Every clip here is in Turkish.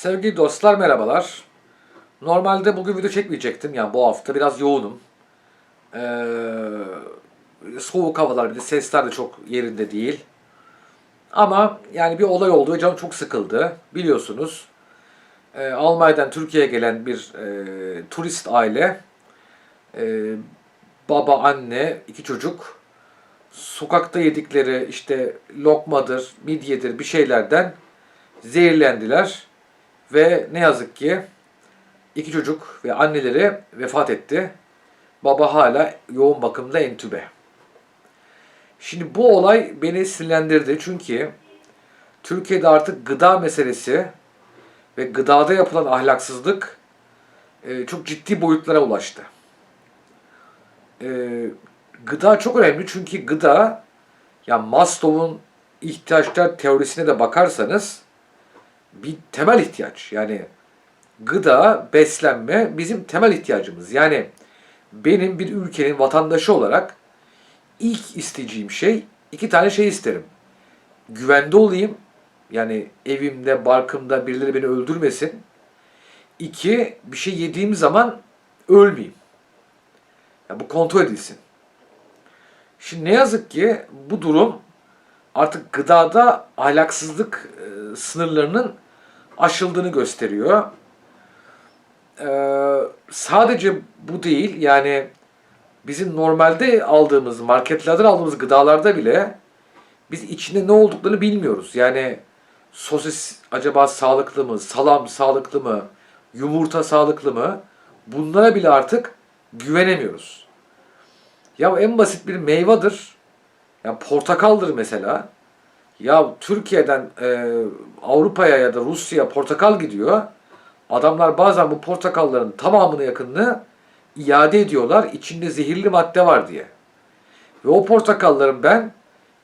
Sevgili dostlar merhabalar. Normalde bugün video çekmeyecektim. Yani bu hafta biraz yoğunum. Ee, soğuk havalar bir de sesler de çok yerinde değil. Ama yani bir olay oldu ve canım çok sıkıldı. Biliyorsunuz. Ee, Almanya'dan Türkiye'ye gelen bir e, turist aile. e, baba, anne, iki çocuk. Sokakta yedikleri işte lokmadır, midyedir bir şeylerden zehirlendiler ve ne yazık ki iki çocuk ve anneleri vefat etti. Baba hala yoğun bakımda entübe. Şimdi bu olay beni sinirlendirdi çünkü Türkiye'de artık gıda meselesi ve gıdada yapılan ahlaksızlık e, çok ciddi boyutlara ulaştı. E, gıda çok önemli çünkü gıda ya Maslow'un ihtiyaçlar teorisine de bakarsanız bir temel ihtiyaç. Yani gıda, beslenme bizim temel ihtiyacımız. Yani benim bir ülkenin vatandaşı olarak ilk isteyeceğim şey iki tane şey isterim. Güvende olayım. Yani evimde, barkımda birileri beni öldürmesin. İki, bir şey yediğim zaman ölmeyeyim. Yani bu kontrol edilsin. Şimdi ne yazık ki bu durum artık gıdada ahlaksızlık e, sınırlarının aşıldığını gösteriyor. Ee, sadece bu değil yani bizim normalde aldığımız marketlerden aldığımız gıdalarda bile biz içinde ne olduklarını bilmiyoruz. Yani sosis acaba sağlıklı mı, salam sağlıklı mı, yumurta sağlıklı mı? Bunlara bile artık güvenemiyoruz. Ya en basit bir meyvedir. Ya portakaldır mesela. Ya Türkiye'den e, Avrupa'ya ya da Rusya'ya portakal gidiyor. Adamlar bazen bu portakalların tamamını yakınını iade ediyorlar. İçinde zehirli madde var diye. Ve o portakalların ben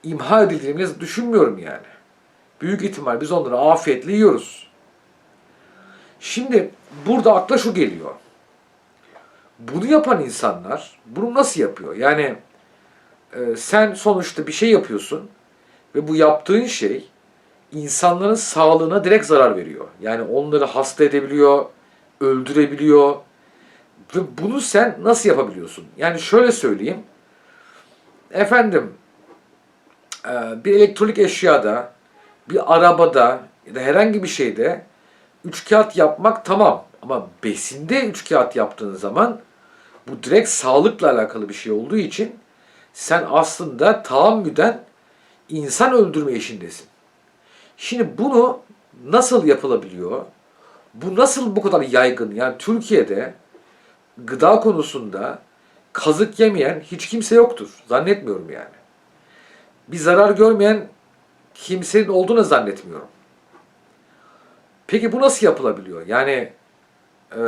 imha edildiğini düşünmüyorum yani. Büyük ihtimal biz onları afiyetle yiyoruz. Şimdi burada akla şu geliyor. Bunu yapan insanlar bunu nasıl yapıyor? Yani e, sen sonuçta bir şey yapıyorsun ve bu yaptığın şey insanların sağlığına direkt zarar veriyor. Yani onları hasta edebiliyor, öldürebiliyor. Ve bunu sen nasıl yapabiliyorsun? Yani şöyle söyleyeyim. Efendim e, bir elektronik eşyada, bir arabada ya da herhangi bir şeyde üç kağıt yapmak tamam. Ama besinde üç kağıt yaptığın zaman bu direkt sağlıkla alakalı bir şey olduğu için sen aslında tahammüden insan öldürme işindesin. Şimdi bunu nasıl yapılabiliyor? Bu nasıl bu kadar yaygın? Yani Türkiye'de gıda konusunda kazık yemeyen hiç kimse yoktur. Zannetmiyorum yani. Bir zarar görmeyen kimsenin olduğunu zannetmiyorum. Peki bu nasıl yapılabiliyor? Yani e,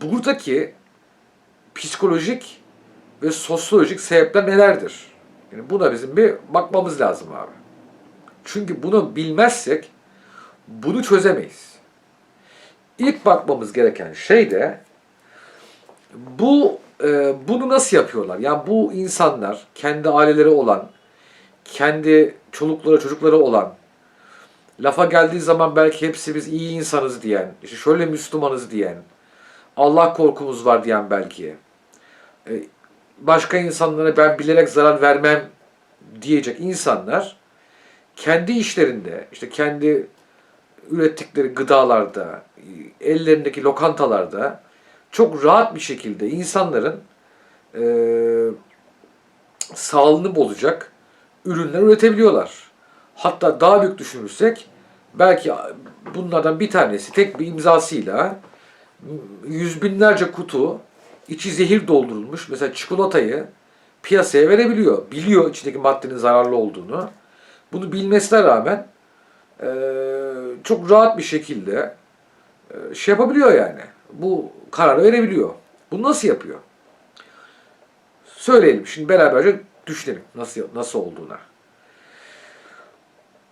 buradaki psikolojik ve sosyolojik sebepler nelerdir? Yani buna bizim bir bakmamız lazım abi. Çünkü bunu bilmezsek bunu çözemeyiz. İlk bakmamız gereken şey de bu e, bunu nasıl yapıyorlar? Yani bu insanlar kendi aileleri olan, kendi çolukları çocukları olan, lafa geldiği zaman belki hepsi biz iyi insanız diyen, işte şöyle Müslümanız diyen, Allah korkumuz var diyen belki, e, başka insanlara ben bilerek zarar vermem diyecek insanlar kendi işlerinde, işte kendi ürettikleri gıdalarda, ellerindeki lokantalarda çok rahat bir şekilde insanların e, sağlığını bozacak ürünler üretebiliyorlar. Hatta daha büyük düşünürsek belki bunlardan bir tanesi tek bir imzasıyla yüz binlerce kutu içi zehir doldurulmuş mesela çikolatayı piyasaya verebiliyor. Biliyor içindeki maddenin zararlı olduğunu. Bunu bilmesine rağmen e, çok rahat bir şekilde e, şey yapabiliyor yani. Bu kararı verebiliyor. Bunu nasıl yapıyor? Söyleyelim. Şimdi beraberce düşünelim nasıl nasıl olduğuna.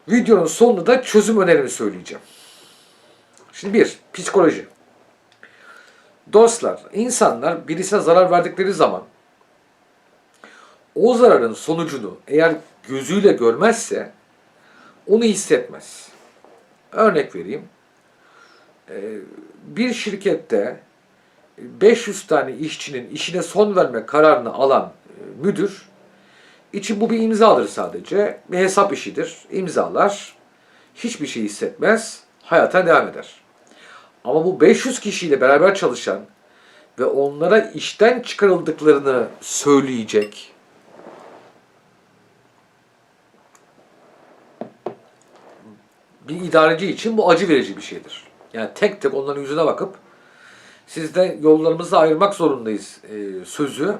Videonun sonunda da çözüm önerimi söyleyeceğim. Şimdi bir, psikoloji. Dostlar, insanlar birisine zarar verdikleri zaman o zararın sonucunu eğer gözüyle görmezse onu hissetmez. Örnek vereyim. Ee, bir şirkette 500 tane işçinin işine son verme kararını alan e, müdür için bu bir imzadır sadece. Bir hesap işidir. İmzalar. Hiçbir şey hissetmez. Hayata devam eder. Ama bu 500 kişiyle beraber çalışan ve onlara işten çıkarıldıklarını söyleyecek bir idareci için bu acı verici bir şeydir. Yani tek tek onların yüzüne bakıp sizde yollarımızı ayırmak zorundayız e, sözü.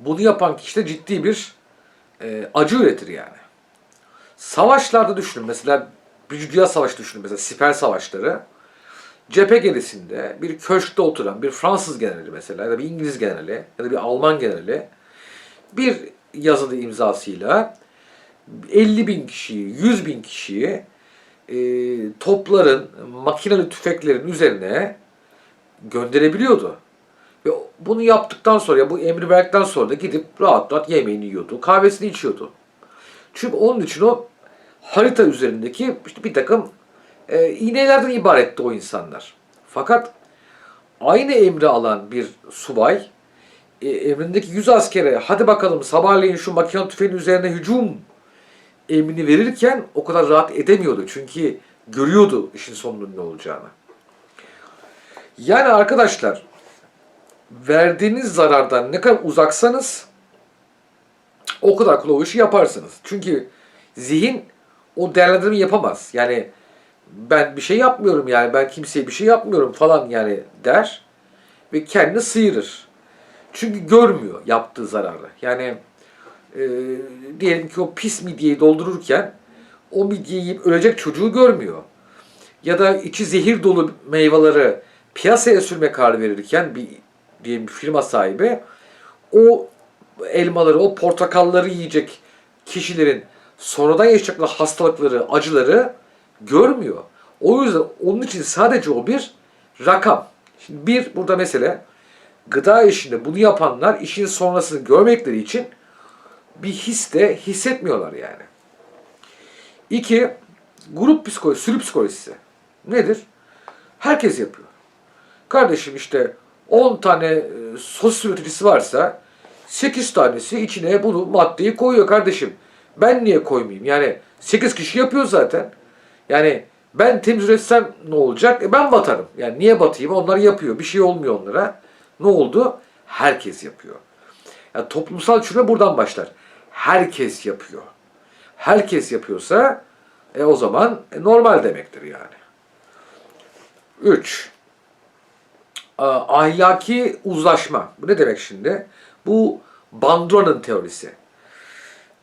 Bunu yapan kişi de ciddi bir e, acı üretir yani. Savaşlarda düşünün mesela bir dünya savaşı düşünün mesela siper savaşları. Cephe gerisinde bir köşkte oturan bir Fransız generali mesela ya da bir İngiliz generali ya da bir Alman generali bir yazılı imzasıyla 50 bin kişiyi, 100 bin kişiyi e, topların, makineli tüfeklerin üzerine gönderebiliyordu. Ve bunu yaptıktan sonra, ya bu emri verdikten sonra da gidip rahat rahat yemeğini yiyordu, kahvesini içiyordu. Çünkü onun için o harita üzerindeki işte bir takım e, iğnelerden ibaretti o insanlar. Fakat aynı emri alan bir subay e, emrindeki 100 askere hadi bakalım sabahleyin şu makine tüfeğin üzerine hücum emrini verirken o kadar rahat edemiyordu. Çünkü görüyordu işin sonunun ne olacağını. Yani arkadaşlar verdiğiniz zarardan ne kadar uzaksanız o kadar kolay işi yaparsınız. Çünkü zihin o değerlendirmeyi yapamaz. Yani ben bir şey yapmıyorum yani ben kimseye bir şey yapmıyorum falan yani der ve kendini sıyırır. Çünkü görmüyor yaptığı zararı. Yani e, diyelim ki o pis midyeyi doldururken o midyeyi yiyip ölecek çocuğu görmüyor. Ya da içi zehir dolu meyveleri piyasaya sürme kararı verirken bir diyelim bir firma sahibi o elmaları, o portakalları yiyecek kişilerin sonradan yaşayacakları hastalıkları, acıları görmüyor. O yüzden onun için sadece o bir rakam. Şimdi bir burada mesele gıda işinde bunu yapanlar işin sonrasını görmekleri için bir his de hissetmiyorlar yani. İki, grup psikolojisi, sürü psikolojisi. Nedir? Herkes yapıyor. Kardeşim işte 10 tane e, sos üreticisi varsa 8 tanesi içine bunu maddeyi koyuyor kardeşim. Ben niye koymayayım? Yani 8 kişi yapıyor zaten. Yani ben temiz üretsem ne olacak? E ben batarım. Yani niye batayım? Onlar yapıyor. Bir şey olmuyor onlara. Ne oldu? Herkes yapıyor. Yani toplumsal çürüme buradan başlar. Herkes yapıyor. Herkes yapıyorsa e o zaman e, normal demektir yani. 3. Ahlaki uzlaşma. Bu ne demek şimdi? Bu Bandura'nın teorisi.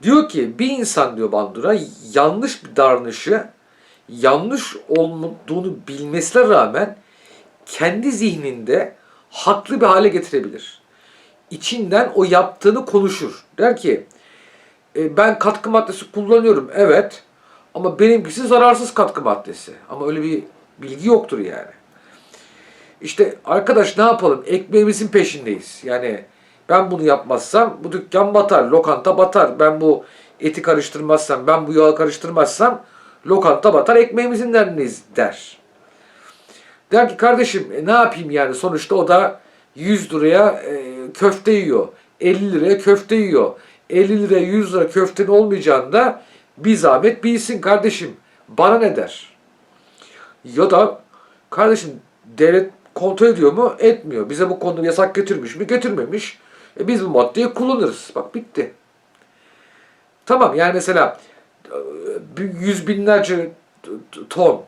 Diyor ki bir insan diyor Bandura yanlış bir davranışı yanlış olduğunu bilmesine rağmen kendi zihninde haklı bir hale getirebilir. İçinden o yaptığını konuşur. Der ki e, ben katkı maddesi kullanıyorum evet ama benimkisi zararsız katkı maddesi. Ama öyle bir bilgi yoktur yani. İşte arkadaş ne yapalım ekmeğimizin peşindeyiz. Yani ben bunu yapmazsam bu dükkan batar, lokanta batar. Ben bu eti karıştırmazsam, ben bu yağı karıştırmazsam lokanta batar, ekmeğimizin derdindeyiz der. Der ki kardeşim e, ne yapayım yani sonuçta o da 100 liraya e, köfte yiyor. 50 liraya köfte yiyor. 50 liraya 100 lira köftenin olmayacağını da bir zahmet bilsin kardeşim. Bana ne der? Ya da kardeşim devlet kontrol ediyor mu? Etmiyor. Bize bu konuda yasak getirmiş mi? Getirmemiş. E biz bu maddeyi kullanırız. Bak bitti. Tamam yani mesela yüz binlerce ton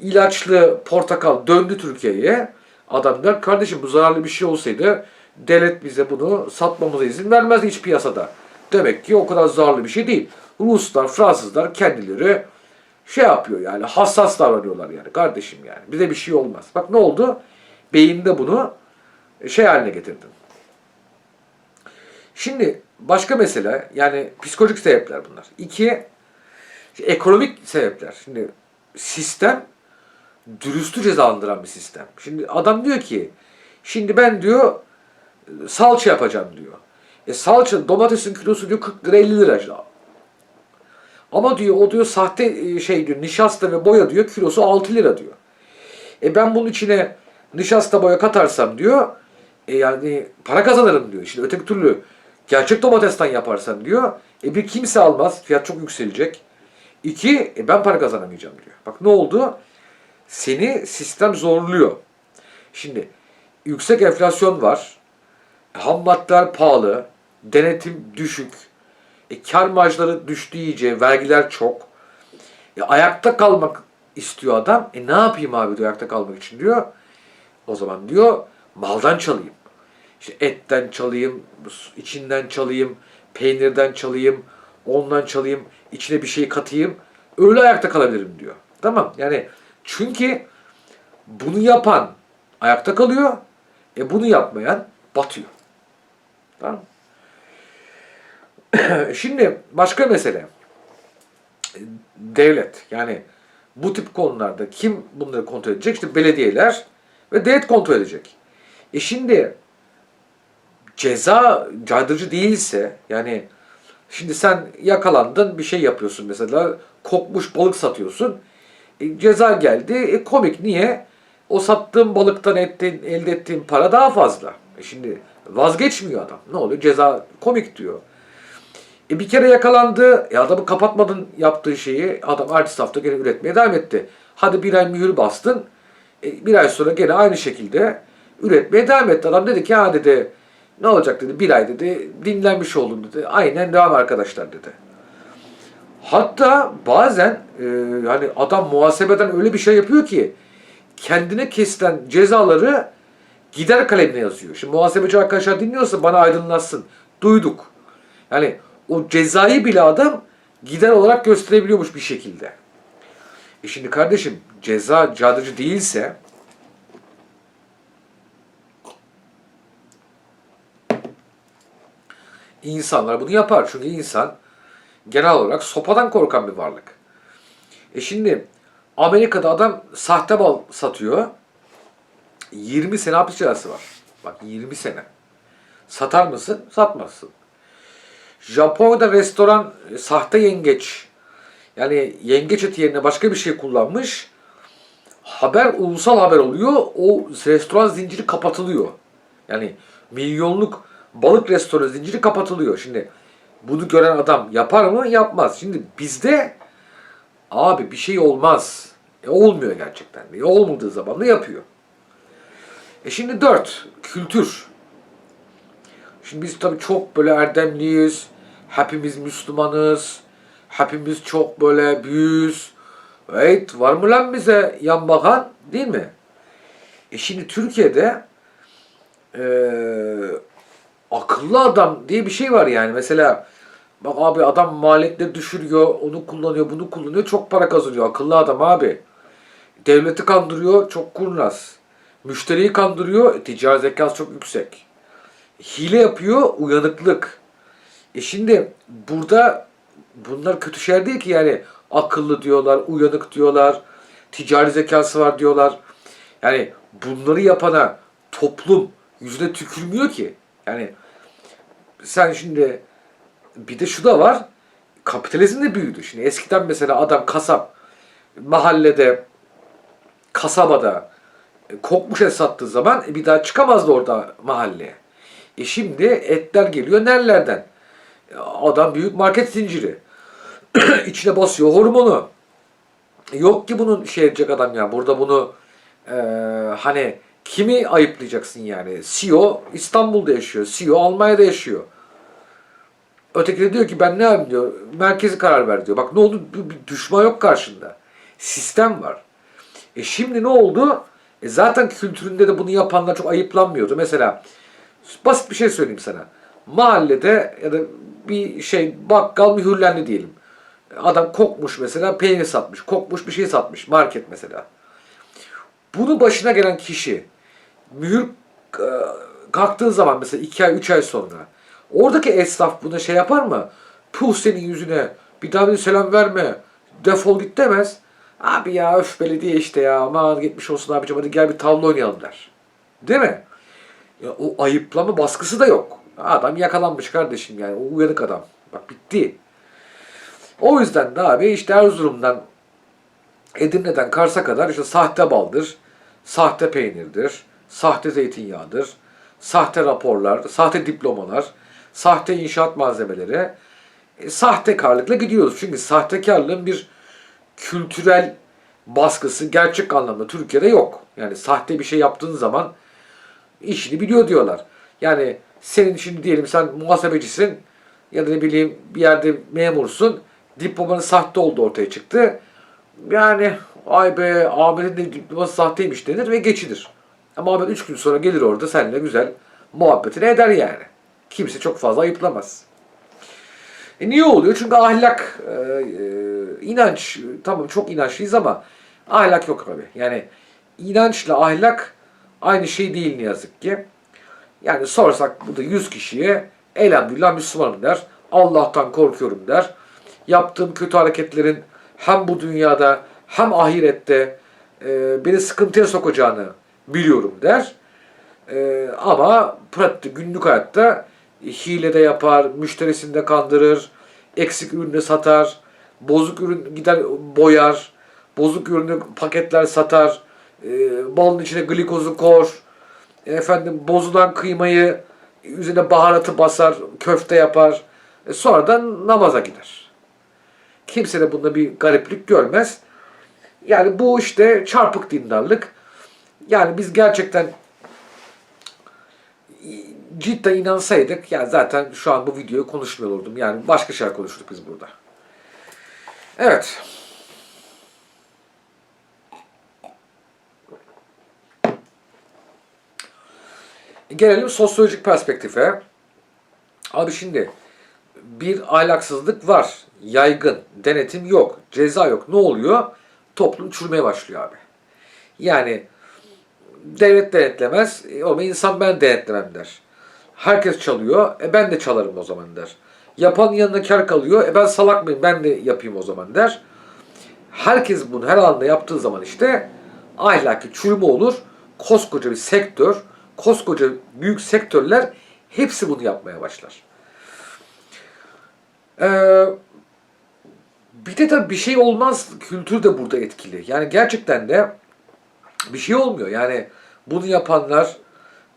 ilaçlı portakal döndü Türkiye'ye. Adam der kardeşim bu zararlı bir şey olsaydı devlet bize bunu satmamıza izin vermezdi hiç piyasada. Demek ki o kadar zararlı bir şey değil. Ruslar, Fransızlar kendileri şey yapıyor yani hassas davranıyorlar yani kardeşim yani. Bize bir şey olmaz. Bak ne oldu? Beyinde bunu şey haline getirdin. Şimdi başka mesele yani psikolojik sebepler bunlar. İki, ekonomik sebepler. Şimdi sistem dürüstü cezalandıran bir sistem. Şimdi adam diyor ki şimdi ben diyor salça yapacağım diyor. E salça domatesin kilosu diyor 40 lira 50 lira. Ama diyor o diyor sahte e, şey diyor nişasta ve boya diyor kilosu 6 lira diyor. E ben bunun içine nişasta boya katarsam diyor e yani para kazanırım diyor. Şimdi öteki türlü gerçek domatesten yaparsan diyor e bir kimse almaz fiyat çok yükselecek. İki e ben para kazanamayacağım diyor. Bak ne oldu? Seni sistem zorluyor. Şimdi yüksek enflasyon var. Ham maddeler pahalı. Denetim düşük. E, kar marjları düştü iyice. Vergiler çok. E, ayakta kalmak istiyor adam. E ne yapayım abi diyor ayakta kalmak için diyor. O zaman diyor maldan çalayım. İşte etten çalayım, içinden çalayım, peynirden çalayım, ondan çalayım, içine bir şey katayım. Öyle ayakta kalabilirim diyor. Tamam yani çünkü bunu yapan ayakta kalıyor. E bunu yapmayan batıyor. Tamam Şimdi başka mesele. Devlet. Yani bu tip konularda kim bunları kontrol edecek? İşte belediyeler ve devlet kontrol edecek. E şimdi ceza caydırıcı değilse yani şimdi sen yakalandın bir şey yapıyorsun mesela kokmuş balık satıyorsun. E, ceza geldi. E, komik niye? O sattığın balıktan ettiğin, elde ettiğin para daha fazla. E şimdi vazgeçmiyor adam. Ne oluyor? Ceza komik diyor. E bir kere yakalandı. E adamı kapatmadın yaptığı şeyi. Adam artist hafta gene üretmeye devam etti. Hadi bir ay mühür bastın. E bir ay sonra gene aynı şekilde üretmeye devam etti. Adam dedi ki ha dedi ne olacak dedi bir ay dedi dinlenmiş oldum dedi. Aynen devam arkadaşlar dedi. Hatta bazen e, yani adam muhasebeden öyle bir şey yapıyor ki kendine kesilen cezaları gider kalemine yazıyor. Şimdi muhasebeci arkadaşlar dinliyorsa bana aydınlatsın. Duyduk. Yani o cezayı bile adam gider olarak gösterebiliyormuş bir şekilde. E şimdi kardeşim ceza cadıcı değilse insanlar bunu yapar. Çünkü insan genel olarak sopadan korkan bir varlık. E şimdi Amerika'da adam sahte bal satıyor. 20 sene hapis cezası var. Bak 20 sene. Satar mısın? Satmazsın. Japonya'da restoran e, sahte yengeç yani yengeç eti yerine başka bir şey kullanmış. Haber ulusal haber oluyor. O restoran zinciri kapatılıyor. Yani milyonluk balık restoran zinciri kapatılıyor. Şimdi bunu gören adam yapar mı? Yapmaz. Şimdi bizde abi bir şey olmaz. E olmuyor gerçekten. E olmadığı zaman da yapıyor. E şimdi dört, kültür. Şimdi biz tabii çok böyle erdemliyiz. Hepimiz Müslümanız. Hepimiz çok böyle büyüğüz. Evet var mı lan bize yan bakan değil mi? E şimdi Türkiye'de e, akıllı adam diye bir şey var yani. Mesela bak abi adam maliyetleri düşürüyor, onu kullanıyor, bunu kullanıyor, çok para kazanıyor. Akıllı adam abi. Devleti kandırıyor, çok kurnaz. Müşteriyi kandırıyor, ticari zekası çok yüksek. Hile yapıyor, uyanıklık. E şimdi burada bunlar kötü şeyler değil ki yani akıllı diyorlar, uyanık diyorlar, ticari zekası var diyorlar. Yani bunları yapana toplum yüzüne tükürmüyor ki. Yani sen şimdi bir de şu da var. Kapitalizm de büyüdü. Şimdi eskiden mesela adam kasap mahallede kasabada e, kokmuş et sattığı zaman e, bir daha çıkamazdı orada mahalleye. E şimdi etler geliyor nerelerden? E, adam büyük market zinciri. İçine basıyor hormonu. Yok ki bunun şey edecek adam ya. Burada bunu e, hani kimi ayıplayacaksın yani? CEO İstanbul'da yaşıyor. CEO Almanya'da yaşıyor. Öteki de diyor ki ben ne yapayım diyor. Merkezi karar ver diyor. Bak ne oldu? Bir düşman yok karşında. Sistem var. E şimdi ne oldu? E zaten kültüründe de bunu yapanlar çok ayıplanmıyordu. Mesela basit bir şey söyleyeyim sana. Mahallede ya da bir şey bakkal mühürlendi diyelim. Adam kokmuş mesela peynir satmış. Kokmuş bir şey satmış. Market mesela. Bunu başına gelen kişi mühür e, kalktığı zaman mesela 2 ay 3 ay sonra oradaki esnaf buna şey yapar mı? Puh senin yüzüne bir daha bir selam verme defol git demez. Abi ya öf belediye işte ya aman gitmiş olsun abicim hadi gel bir tavla oynayalım der. Değil mi? Ya, o ayıplama baskısı da yok. Adam yakalanmış kardeşim yani o uyanık adam. Bak bitti. O yüzden de abi işte Erzurum'dan Edirne'den Kars'a kadar işte sahte baldır, sahte peynirdir, sahte zeytinyağıdır, sahte raporlar, sahte diplomalar, sahte inşaat malzemeleri, e, sahtekarlıkla gidiyoruz. Çünkü sahtekarlığın bir kültürel baskısı gerçek anlamda Türkiye'de yok. Yani sahte bir şey yaptığın zaman işini biliyor diyorlar. Yani senin şimdi diyelim sen muhasebecisin ya da ne bileyim bir yerde memursun. Diplomanın sahte olduğu ortaya çıktı. Yani ay be Ahmet'in de diploması sahteymiş denir ve geçilir. Ama Ahmet 3 gün sonra gelir orada seninle güzel muhabbetini eder yani. Kimse çok fazla ayıplamaz. E niye oluyor? Çünkü ahlak, e, e, inanç, tamam çok inançlıyız ama ahlak yok abi. Yani inançla ahlak aynı şey değil ne yazık ki. Yani sorsak burada 100 kişiye elhamdülillah Müslümanım der. Allah'tan korkuyorum der. Yaptığım kötü hareketlerin hem bu dünyada hem ahirette e, beni sıkıntıya sokacağını biliyorum der. E, ama pratik günlük hayatta hile de yapar, müşterisini de kandırır, eksik ürünü satar, bozuk ürün gider boyar, bozuk ürünü paketler satar, e, balın içine glikozu kor, efendim bozulan kıymayı üzerine baharatı basar, köfte yapar. E, sonradan namaza gider. Kimse de bunda bir gariplik görmez. Yani bu işte çarpık dindarlık. Yani biz gerçekten cidden inansaydık ya zaten şu an bu videoyu konuşmuyor olurdum. Yani başka şeyler konuştuk biz burada. Evet. Gelelim sosyolojik perspektife. Abi şimdi bir ahlaksızlık var. Yaygın. Denetim yok. Ceza yok. Ne oluyor? Toplum çürümeye başlıyor abi. Yani devlet denetlemez. E, ama insan ben denetlemem der. Herkes çalıyor. E ben de çalarım o zaman der. Yapan yanına kar kalıyor. E ben salak mıyım? Ben de yapayım o zaman der. Herkes bunu her alanda yaptığı zaman işte ahlaki çürüme olur. Koskoca bir sektör, koskoca büyük sektörler hepsi bunu yapmaya başlar. Ee, bir de tabii bir şey olmaz kültür de burada etkili. Yani gerçekten de bir şey olmuyor. Yani bunu yapanlar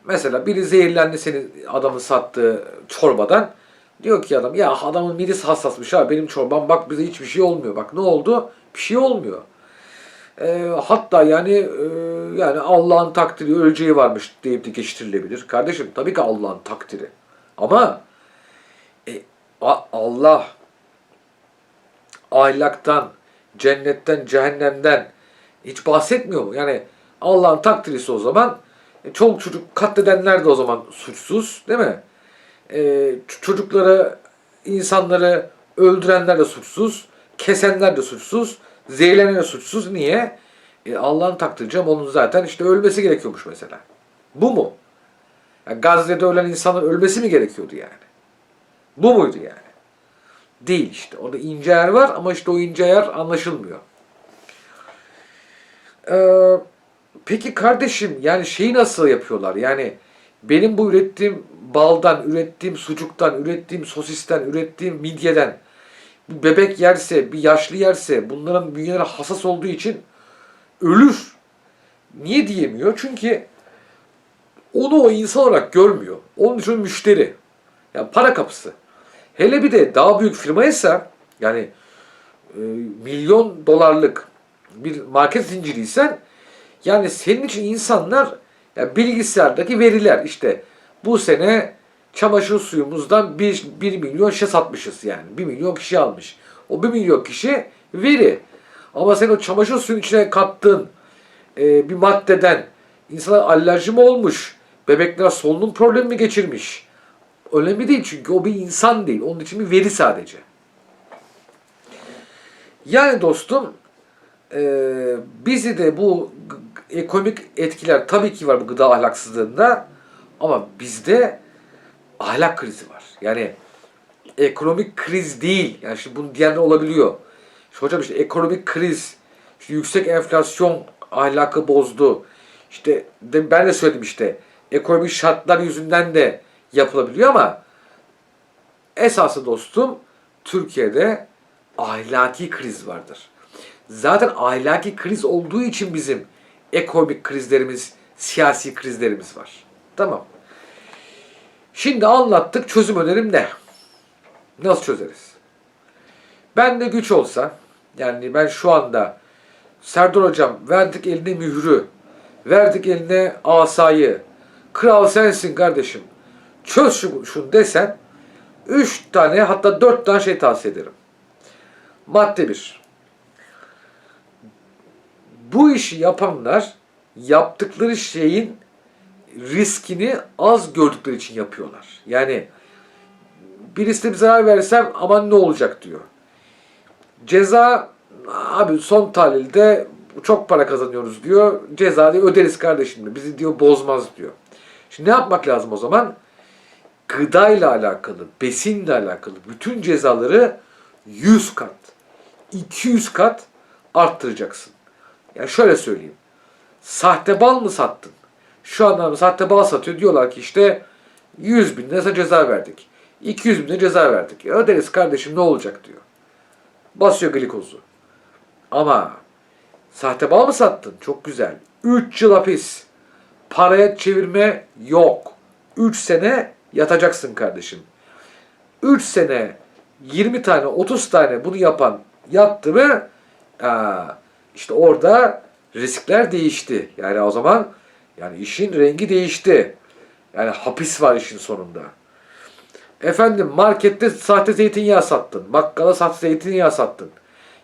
mesela biri zehirlendi senin adamın sattığı çorbadan. Diyor ki adam ya adamın midesi hassasmış ha benim çorbam bak bize hiçbir şey olmuyor. Bak ne oldu? Bir şey olmuyor. E, hatta yani e, yani Allah'ın takdiri öleceği varmış deyip de geçiştirilebilir. Kardeşim tabii ki Allah'ın takdiri. Ama e, Allah ahlaktan, cennetten, cehennemden hiç bahsetmiyor mu? Yani Allah'ın takdirisi o zaman çoluk çocuk katledenler de o zaman suçsuz değil mi? E, çocukları, insanları öldürenler de suçsuz, kesenler de suçsuz, zehirlenen de suçsuz. Niye? E, Allah'ın ama onun zaten işte ölmesi gerekiyormuş mesela. Bu mu? Yani Gazze'de ölen insanın ölmesi mi gerekiyordu yani? Bu muydu yani? Değil işte. Orada ince yer var ama işte o ince yer anlaşılmıyor. Ee, peki kardeşim yani şeyi nasıl yapıyorlar? Yani benim bu ürettiğim baldan, ürettiğim sucuktan, ürettiğim sosisten, ürettiğim midyeden bir bebek yerse, bir yaşlı yerse bunların bünyeleri hassas olduğu için ölür. Niye diyemiyor? Çünkü onu o insan olarak görmüyor. Onun için müşteri. Yani para kapısı. Hele bir de daha büyük firmaysa yani e, milyon dolarlık bir market zinciriysen yani senin için insanlar yani bilgisayardaki veriler işte bu sene çamaşır suyumuzdan 1, 1 milyon şişe satmışız yani. 1 milyon kişi almış. O 1 milyon kişi veri. Ama sen o çamaşır suyun içine kattığın e, bir maddeden insana alerji mi olmuş? Bebekler solunum problemi mi geçirmiş? Önemli değil çünkü o bir insan değil. Onun için bir veri sadece. Yani dostum e, bizi de bu ekonomik etkiler tabii ki var bu gıda ahlaksızlığında ama bizde ahlak krizi var. Yani ekonomik kriz değil. Yani şimdi bunu diyenler olabiliyor. İşte hocam işte ekonomik kriz, işte yüksek enflasyon ahlakı bozdu. İşte de ben de söyledim işte ekonomik şartlar yüzünden de yapılabiliyor ama esası dostum Türkiye'de ahlaki kriz vardır. Zaten ahlaki kriz olduğu için bizim ekonomik krizlerimiz, siyasi krizlerimiz var. Tamam. Şimdi anlattık. Çözüm önerim ne? Nasıl çözeriz? Ben de güç olsa, yani ben şu anda Serdar Hocam verdik eline mührü, verdik eline asayı, kral sensin kardeşim, çöz şu, şunu desen, üç tane hatta dört tane şey tavsiye ederim. Madde bir. Bu işi yapanlar yaptıkları şeyin riskini az gördükleri için yapıyorlar. Yani birisine bir zarar versem aman ne olacak diyor. Ceza abi son tahlilde çok para kazanıyoruz diyor. Cezayı öderiz kardeşim Bizi diyor bozmaz diyor. Şimdi ne yapmak lazım o zaman? Gıdayla alakalı, besinle alakalı bütün cezaları 100 kat, 200 kat arttıracaksın. Yani şöyle söyleyeyim. Sahte bal mı sattın? Şu anda sahte bal satıyor. Diyorlar ki işte 100 bin lira ceza verdik. 200 bin lira ceza verdik. E öderiz kardeşim ne olacak diyor. Basıyor glikozu. Ama sahte bal mı sattın? Çok güzel. 3 yıl hapis. Paraya çevirme yok. 3 sene yatacaksın kardeşim. 3 sene 20 tane 30 tane bunu yapan yattı mı aa, işte orada riskler değişti. Yani o zaman yani işin rengi değişti. Yani hapis var işin sonunda. Efendim markette sahte zeytinyağı sattın. Bakkala sahte zeytinyağı sattın.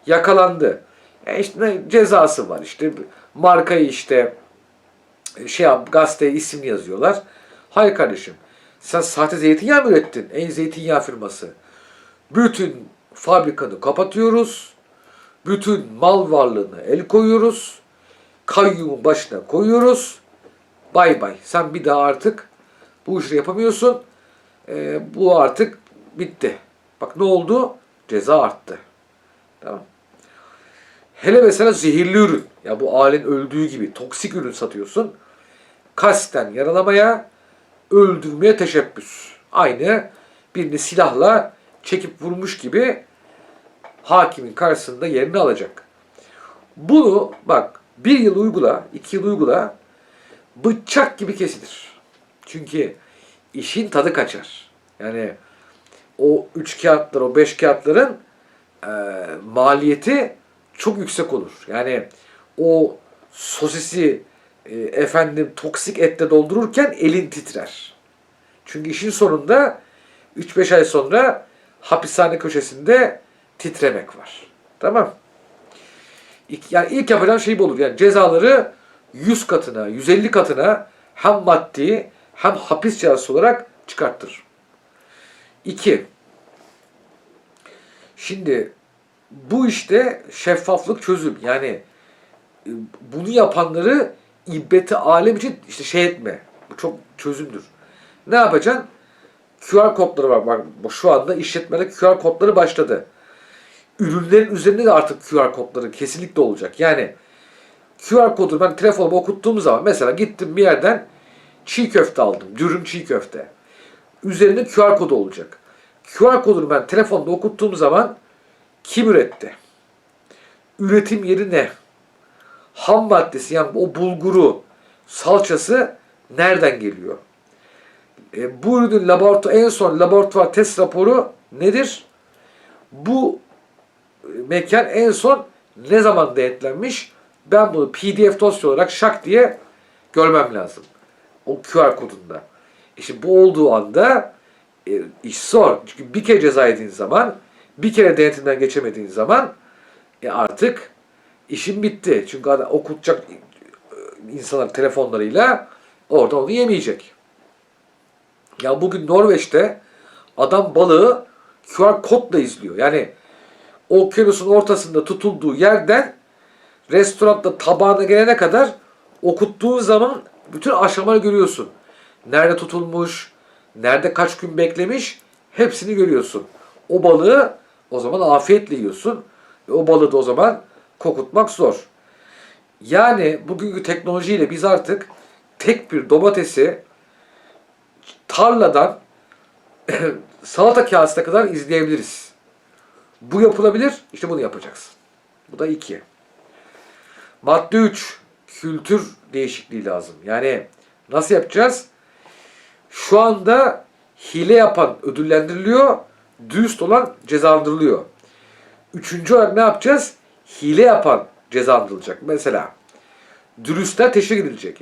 Yakalandı. E işte cezası var işte. Markayı işte şey yap, gazeteye isim yazıyorlar. Hayır kardeşim. Sen sahte zeytinyağı mı ürettin? En zeytinyağı firması. Bütün fabrikanı kapatıyoruz. Bütün mal varlığına el koyuyoruz. Kayyumun başına koyuyoruz. Bay bay. Sen bir daha artık bu işi yapamıyorsun. Ee, bu artık bitti. Bak ne oldu? Ceza arttı. Tamam. Hele mesela zehirli ürün. Ya bu ailen öldüğü gibi toksik ürün satıyorsun. Kasten yaralamaya, öldürmeye teşebbüs. Aynı birini silahla çekip vurmuş gibi hakimin karşısında yerini alacak. Bunu bak bir yıl uygula, iki yıl uygula bıçak gibi kesilir. Çünkü işin tadı kaçar. Yani o üç kağıtlar, o beş kağıtların e, maliyeti çok yüksek olur. Yani o sosisi e, efendim toksik etle doldururken elin titrer. Çünkü işin sonunda 3-5 ay sonra hapishane köşesinde titremek var. Tamam. İlk, yani ilk yapacağın şey bu olur. Yani cezaları 100 katına, 150 katına hem maddi hem hapis cezası olarak çıkarttır. İki. Şimdi bu işte şeffaflık çözüm. Yani e, bunu yapanları ibbeti alem için işte şey etme. Bu çok çözümdür. Ne yapacaksın? QR kodları var. Bak şu anda işletmede QR kodları başladı. Ürünlerin üzerinde de artık QR kodları kesinlikle olacak. Yani QR kodu ben telefonuma okuttuğum zaman mesela gittim bir yerden çiğ köfte aldım. Dürüm çiğ köfte. Üzerinde QR kodu olacak. QR kodunu ben telefonda okuttuğum zaman kim üretti? Üretim yeri ne? Ham maddesi yani o bulguru, salçası nereden geliyor? E, bu ürünün laboratuvar, en son laboratuvar test raporu nedir? Bu mekan en son ne zaman denetlenmiş? Ben bunu PDF dosya olarak şak diye görmem lazım. O QR kodunda. İşte bu olduğu anda e, iş zor. Çünkü bir kere ceza yediğin zaman, bir kere denetimden geçemediğin zaman e artık işin bitti. Çünkü adam okutacak e, insanlar telefonlarıyla orada onu yemeyecek. Ya bugün Norveç'te adam balığı QR kodla izliyor. Yani okyanusun ortasında tutulduğu yerden restoranda tabağına gelene kadar okuttuğun zaman bütün aşamaları görüyorsun. Nerede tutulmuş, nerede kaç gün beklemiş hepsini görüyorsun. O balığı o zaman afiyetle yiyorsun. Ve o balığı da o zaman kokutmak zor. Yani bugünkü teknolojiyle biz artık tek bir domatesi tarladan salata kasesine kadar izleyebiliriz. Bu yapılabilir. İşte bunu yapacaksın. Bu da iki. Madde 3. Kültür değişikliği lazım. Yani nasıl yapacağız? Şu anda hile yapan ödüllendiriliyor. Dürüst olan cezalandırılıyor. Üçüncü olarak ne yapacağız? Hile yapan cezalandırılacak. Mesela dürüstler teşvik edilecek.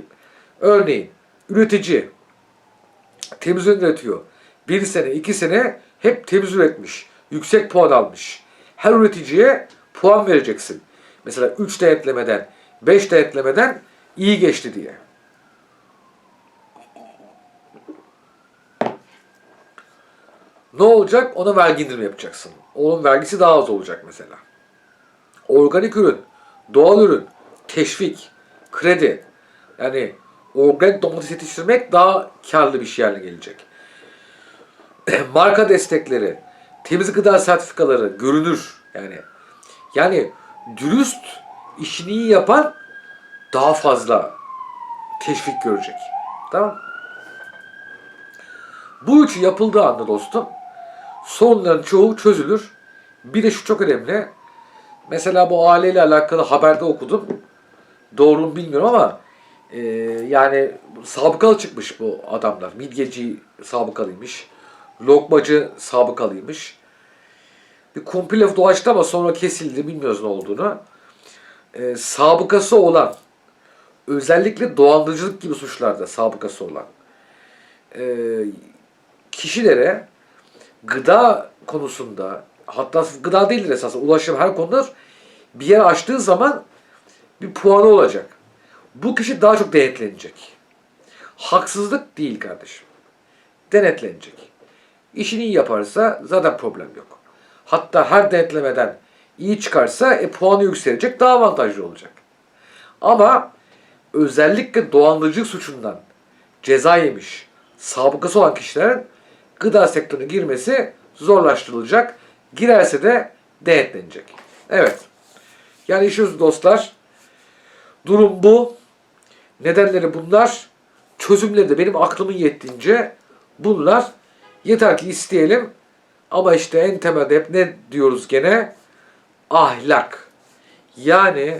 Örneğin üretici temiz ürün üretiyor. Bir sene, iki sene hep temiz üretmiş. Yüksek puan almış. Her üreticiye puan vereceksin. Mesela 3 denetlemeden, 5 denetlemeden iyi geçti diye. Ne olacak? Ona vergi indirimi yapacaksın. Onun vergisi daha az olacak mesela. Organik ürün, doğal ürün, teşvik, kredi. Yani organik domates yetiştirmek daha karlı bir şey haline gelecek. Marka destekleri, temiz gıda sertifikaları görünür yani. Yani dürüst işini iyi yapan daha fazla teşvik görecek. Tamam Bu üçü yapıldığı anda dostum sorunların çoğu çözülür. Bir de şu çok önemli. Mesela bu aileyle alakalı haberde okudum. Doğru mu bilmiyorum ama e, yani sabıkalı çıkmış bu adamlar. Midyeci sabıkalıymış. Lokmacı sabıkalıymış. Bir kumpir dolaştı ama sonra kesildi. Bilmiyoruz ne olduğunu. E, sabıkası olan özellikle dolandırıcılık gibi suçlarda sabıkası olan e, kişilere gıda konusunda hatta gıda değildir esasında ulaşım her konuda bir yer açtığı zaman bir puanı olacak. Bu kişi daha çok denetlenecek. Haksızlık değil kardeşim. Denetlenecek. İşini iyi yaparsa zaten problem yok. Hatta her denetlemeden iyi çıkarsa e, puanı yükselecek daha avantajlı olacak. Ama özellikle dolandırıcılık suçundan ceza yemiş, sabıkası olan kişilerin gıda sektörüne girmesi zorlaştırılacak. Girerse de denetlenecek. Evet. Yani işimiz dostlar. Durum bu. Nedenleri bunlar. Çözümleri de benim aklımın yettiğince bunlar. Yeter ki isteyelim. Ama işte en temelde hep ne diyoruz gene? Ahlak. Yani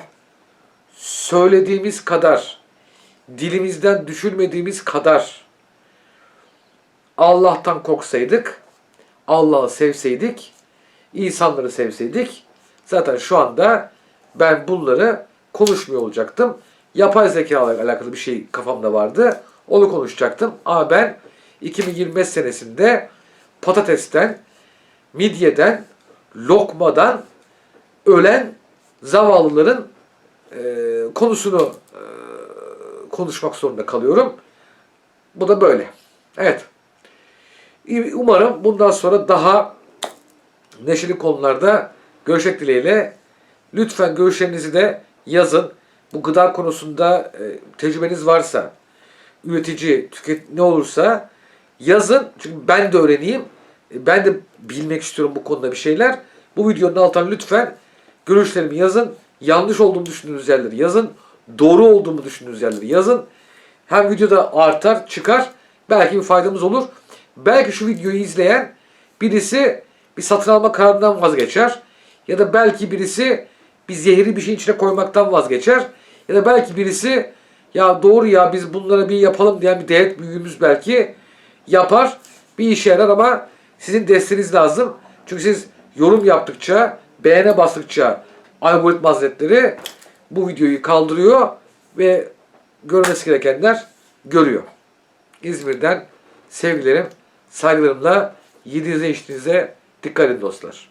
söylediğimiz kadar, dilimizden düşürmediğimiz kadar Allah'tan korksaydık, Allah'ı sevseydik, insanları sevseydik, zaten şu anda ben bunları konuşmuyor olacaktım. Yapay zeka ile alakalı bir şey kafamda vardı. Onu konuşacaktım. Ama ben 2025 senesinde patatesten, midyeden, lokmadan ölen zavallıların e, konusunu e, konuşmak zorunda kalıyorum. Bu da böyle. Evet. Umarım bundan sonra daha neşeli konularda görüşmek dileğiyle. Lütfen görüşlerinizi de yazın. Bu gıda konusunda e, tecrübeniz varsa, üretici, tüket ne olursa yazın. Çünkü ben de öğreneyim. E, ben de bilmek istiyorum bu konuda bir şeyler. Bu videonun altına lütfen görüşlerimi yazın. Yanlış olduğumu düşündüğünüz yerleri yazın. Doğru olduğumu düşündüğünüz yerleri yazın. Hem videoda artar, çıkar. Belki bir faydamız olur. Belki şu videoyu izleyen birisi bir satın alma kararından vazgeçer. Ya da belki birisi bir zehri bir şeyin içine koymaktan vazgeçer. Ya da belki birisi ya doğru ya biz bunlara bir yapalım diyen bir devlet büyüğümüz belki yapar. Bir işe yarar ama sizin desteğiniz lazım. Çünkü siz yorum yaptıkça, beğene bastıkça algoritma hazretleri bu videoyu kaldırıyor ve görmesi gerekenler görüyor. İzmir'den sevgilerim, saygılarımla yediğinize içtiğinize dikkat edin dostlar.